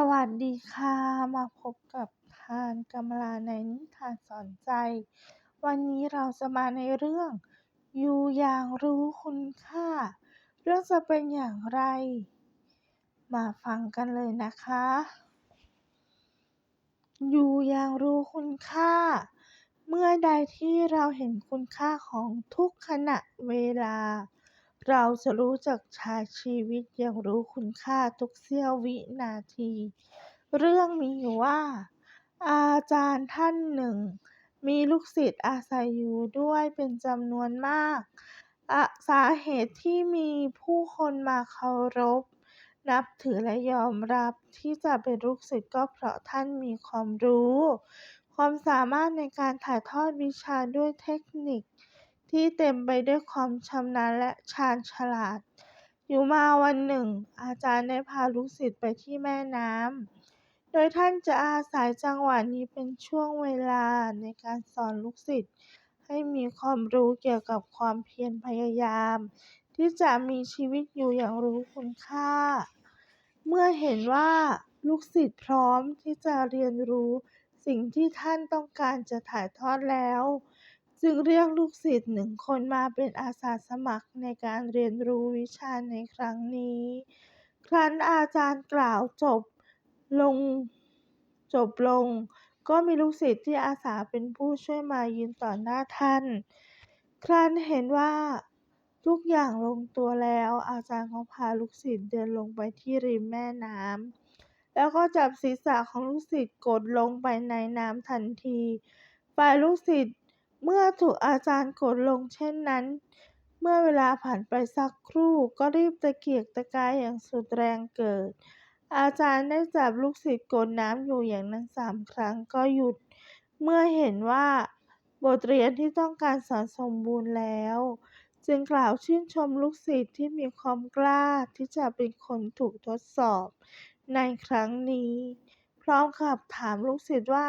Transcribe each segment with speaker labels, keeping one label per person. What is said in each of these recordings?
Speaker 1: สวัสดีค่ะ มาพบกับทานกำลาในนิทานสอนใจ วันนี้เราจะมาในเรื่อง อยู่อย่างรู้คุณค่า เรื่องจะเป็นอย่างไร มาฟังกันเลยนะคะ อยู่อย่างรู้คุณค่า เมื่อใดที่เราเห็นคุณค่าของทุกขณะเวลา เราจะรู้จักใช้ชีวิตอย่างรู้คุณค่าทุกเสี้ยววินาที เรื่องมีอยู่ว่า อาจารย์ท่านหนึ่ง มีลูกศิษย์อาศัยอยู่ด้วยเป็นจำนวนมากสาเหตุที่มีผู้คนมาเคารพ นับถือและยอมรับที่จะเป็นลูกศิษย์ก็เพราะท่านมีความรู้ ความสามารถในการถ่ายทอดวิชาด้วยเทคนิค ที่เต็มไปด้วยความชำนาญและชาญฉลาด อยู่มาวันหนึ่ง อาจารย์ได้พาลูกศิษย์ไปที่แม่น้ำ โดยท่านจะอาศัยจังหวะนี้เป็นช่วงเวลาในการสอนลูกศิษย์ให้มีความรู้เกี่ยวกับความเพียรพยายาม ที่จะมีชีวิตอยู่อย่างรู้คุณค่า เมื่อเห็นว่าลูกศิษย์พร้อมที่จะเรียนรู้สิ่งที่ท่านต้องการจะถ่ายทอดแล้ว จึงเรียกลูกศิษย์หนึ่งคนมาเป็นอาสาสมัครในการเรียนรู้วิชาในครั้งนี้ ครั้นอาจารย์กล่าวจบลงจบลง ก็มีลูกศิษย์ที่อาสาเป็นผู้ช่วยมายืนต่อหน้าท่าน ครั้นเห็นว่าทุกอย่างลงตัวแล้ว อาจารย์ก็พาลูกศิษย์เดินลงไปที่ริมแม่น้ำแล้วก็จับศีรษะของลูกศิษย์กดลงไปในน้ำทันทีฝ่ายลูกศิษย์ เมื่อถูกอาจารย์กดลงเช่นนั้น เมื่อเวลาผ่านไปสักครู่ก็รีบตะเกียกตะกายอย่างสุดแรงเกิด อาจารย์ได้จับลูกศิษย์กดน้ำอยู่อย่างนั้นสามครั้งก็หยุด เมื่อเห็นว่า บทเรียนที่ต้องการสอนสมบูรณ์แล้ว จึงกล่าวชื่นชมลูกศิษย์ที่มีความกล้าที่จะเป็นคนถูกทดสอบ ในครั้งนี้ พร้อมกับถามลูกศิษย์ว่า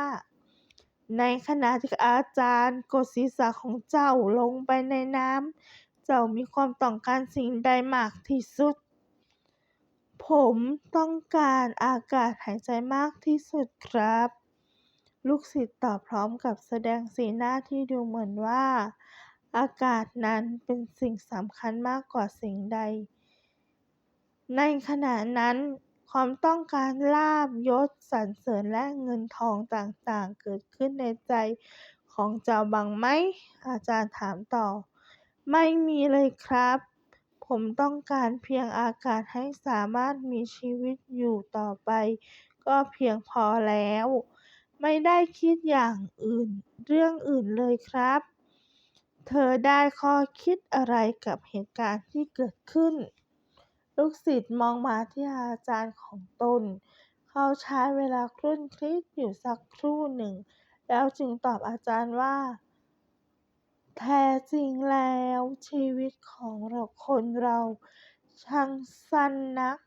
Speaker 1: ในขณะที่อาจารย์กดศีรษะของเจ้าลงไปในน้ำ เจ้ามีความต้องการสิ่งใดมากที่สุด ผมต้องการอากาศหายใจมากที่สุดครับ ลูกศิษย์ตอบพร้อมกับแสดงสีหน้าที่ดูเหมือนว่า อากาศนั้นเป็นสิ่งสำคัญมากกว่าสิ่งใด ในขณะนั้น ความต้องการลาภยศสรรเสริญและเงินทองต่างๆ เกิดขึ้นในใจของเจ้าบ้างไหม อาจารย์ถามต่อ ไม่มีเลยครับ ผมต้องการเพียงอากาศให้สามารถมีชีวิตอยู่ต่อไป ก็เพียงพอแล้ว ไม่ได้คิดอย่างอื่น เรื่องอื่นเลยครับ เธอได้ข้อคิดอะไรกับเหตุการณ์ที่เกิดขึ้น ลูกศิษย์มองมาที่อาจารย์ของตน เขาใช้เวลาครุ่นคิดอยู่สักครู่หนึ่ง แล้วจึงตอบอาจารย์ว่า แท้จริงแล้วชีวิตของเราคนเราช่างสั้นนัก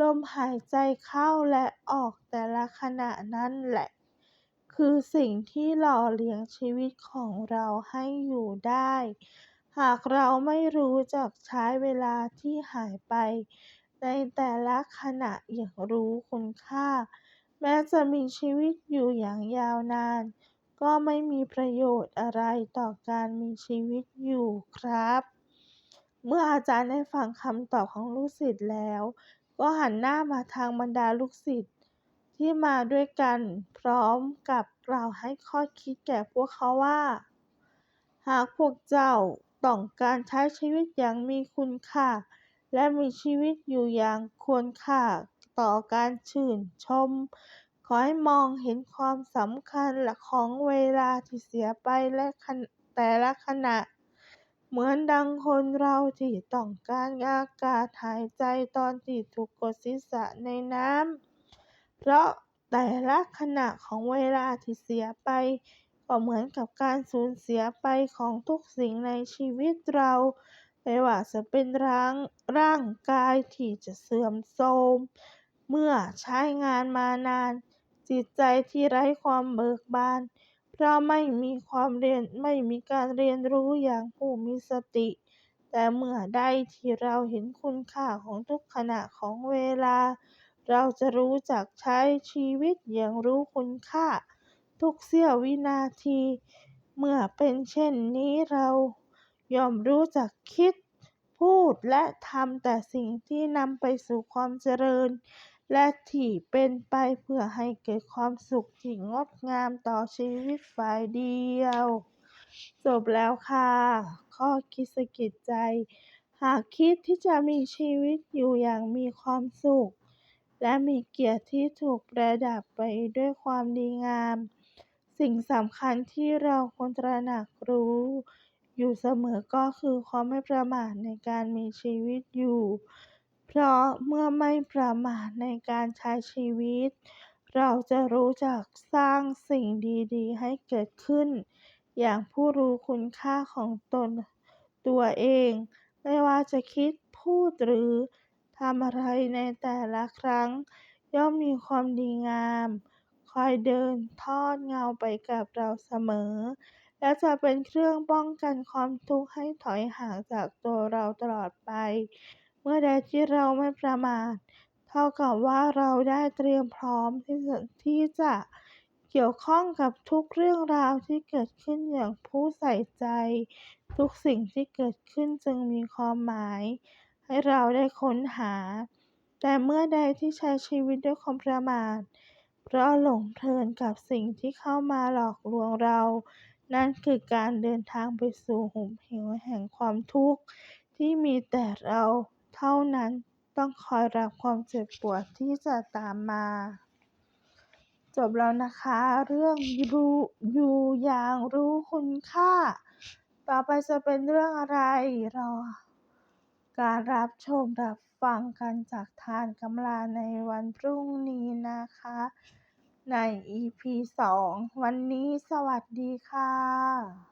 Speaker 1: ลมหายใจเข้าและออกแต่ละขณะนั่นแหละ คือสิ่งที่หล่อเลี้ยงชีวิตของเราให้อยู่ได้ หากเราไม่รู้จักใช้เวลาที่หายไปในแต่ละขณะอย่างรู้คุณค่า แม้จะมีชีวิตอยู่อย่างยาวนาน ก็ไม่มีประโยชน์อะไรต่อการมีชีวิตอยู่ครับ เมื่ออาจารย์ได้ฟังคำตอบของลูกศิษย์แล้ว ก็หันหน้ามาทางบรรดาลูกศิษย์ที่มาด้วยกันพร้อมกับกล่าวให้ข้อคิดแก่พวกเขาว่า หากพวกเจ้า ต้องการใช้ชีวิตอย่างมีคุณค่า และมีชีวิตอยู่อย่างควรค่าต่อการชื่นชม ขอให้มองเห็นความสำคัญของเวลาที่เสียไปและแต่ละขณะ เหมือนดังคนเราที่ต้องการอากาศหายใจตอนที่ถูกกดศีรษะในน้ำ เพราะแต่ละขณะของเวลาที่เสียไป ก็เหมือนกับการสูญเสียไปของทุกสิ่งในชีวิตเรา ไม่ว่าจะเป็นร่างร่างกายที่จะเสื่อมโทรมเมื่อใช้งานมานาน จิตใจที่ไร้ความเบิกบาน เพราะไม่มีความเรียนไม่มีการเรียนรู้อย่างผู้มีสติ แต่เมื่อใดที่เราเห็นคุณค่าของทุกขณะของเวลา เราจะรู้จักใช้ชีวิตอย่างรู้คุณค่า ทุกเสี้ยววินาที เมื่อเป็นเช่นนี้เรายอมรู้จักคิด พูดและทำแต่สิ่งที่นำไปสู่ความเจริญ และที่เป็นไปเพื่อให้เกิดความสุขที่งดงามต่อชีวิตฝ่ายเดียว จบแล้วค่ะ ข้อคิดสะกิดใจ หากคิดที่จะมีชีวิตอยู่อย่างมีความสุขและมีเกียรติที่ถูกประดับไปด้วยความดีงาม สิ่งสำคัญที่เราควรตระหนักรู้ อยู่เสมอก็คือความไม่ประมาทในการมีชีวิตอยู่ เพราะเมื่อไม่ประมาทในการใช้ชีวิต เราจะรู้จักสร้างสิ่งดีๆ ให้เกิดขึ้น อย่างผู้รู้คุณค่าของตนตัวเอง ไม่ว่าจะคิดพูดหรือทำอะไรในแต่ละครั้ง ย่อมมีความดีงาม คอยเดินทอดเงาไปกับเราเสมอ และจะเป็นเครื่องป้องกันความทุกข์ให้ถอยห่างจากตัวเราตลอดไป เมื่อใดที่เราไม่ประมาท เท่ากับว่าเราได้เตรียมพร้อมที่จะที่จะเกี่ยวข้องกับทุกเรื่องราวที่เกิดขึ้นอย่างผู้ใส่ใจ ทุกสิ่งที่เกิดขึ้นจึงมีความหมาย ให้เราได้ค้นหา แต่เมื่อใดที่ใช้ชีวิตด้วยความประมาท เพราะหลงเพลินกับสิ่งที่เข้ามาหลอกลวงเรา นั่นคือการเดินทางไปสู่หุมเหวแห่งความทุกข์ที่มีแต่เราเท่านั้นต้องคอยรับความเจ็บปวดที่จะตามมา จบแล้วนะคะ เรื่องรู้อยู่อย่างรู้คุณค่า ต่อไปจะเป็นเรื่องอะไรรอ การรับชมรับฟังกันจากทานกำลาในวันพรุ่งนี้นะคะ ใน EP 2 วันนี้สวัสดีค่ะ